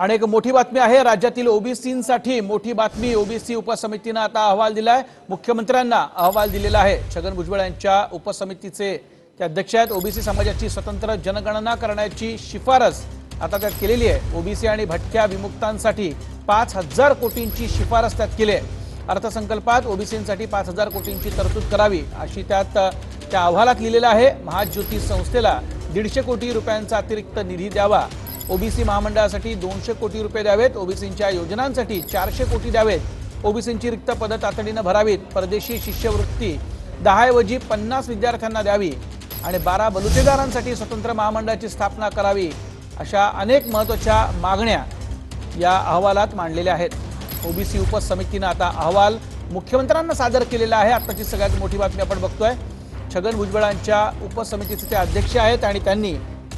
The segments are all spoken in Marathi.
आणि एक मोठी बातमी आहे राज्यातील ओबीसीसाठी मोठी बातमी. ओबीसी उपसमितीनं आता अहवाल दिलाय. मुख्यमंत्र्यांना अहवाल दिलेला आहे. छगन भुजबळ यांच्या उपसमितीचे ते अध्यक्ष आहेत. ओबीसी समाजाची स्वतंत्र जनगणना करण्याची शिफारस आता त्यात केलेली आहे. ओबीसी आणि भटक्या विमुक्तांसाठी पाच हजार कोटींची शिफारस त्यात केली आहे. अर्थसंकल्पात ओबीसींसाठी पाच हजार कोटींची तरतूद करावी अशी त्यात त्या अहवालात लिहिलेलं आहे. महाज्योती संस्थेला दीडशे कोटी रुपयांचा अतिरिक्त निधी द्यावा ओबीसी महामंडळासाठी दोनशे कोटी रुपये द्यावेत ओबीसींच्या योजनांसाठी चारशे कोटी द्यावेत. ओबीसींची रिक्त पदं तातडीनं भरावीत परदेशी शिष्यवृत्ती. दहाऐवजी पन्नास विद्यार्थ्यांना द्यावी आणि बारा बलुतेदारांसाठी स्वतंत्र महामंडळाची स्थापना करावी अशा अनेक महत्त्वाच्या मागण्या या अहवालात मांडलेल्या आहेत. ओबीसी उपसमितीनं आता अहवाल मुख्यमंत्र्यांना सादर केलेला आहे. आताची सगळ्यात मोठी बातमी आपण बघतोय. छगन भुजबळांच्या उपसमितीचे ते अध्यक्ष आहेत आणि त्यांनी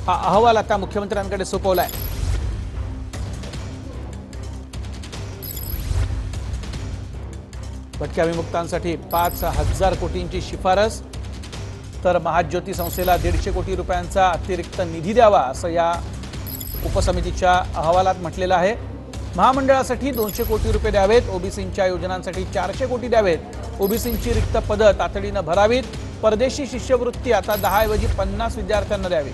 हा अहवाल आता मुख्यमंत्र्यांकडे सोपवलाय. भटक्या विमुक्तांसाठी पाच हजार कोटींची शिफारस तर महाज्योती संस्थेला दीडशे कोटी रुपयांचा अतिरिक्त निधी द्यावा असं या उपसमितीच्या अहवालात म्हटलेलं आहे. महामंडळासाठी दोनशे कोटी रुपये द्यावेत ओबीसींच्या योजनांसाठी चारशे कोटी द्यावेत. ओबीसींची रिक्त पदं तातडीनं भरावीत परदेशी शिष्यवृत्ती आता दहाऐवजी पन्नास विद्यार्थ्यांना द्यावी.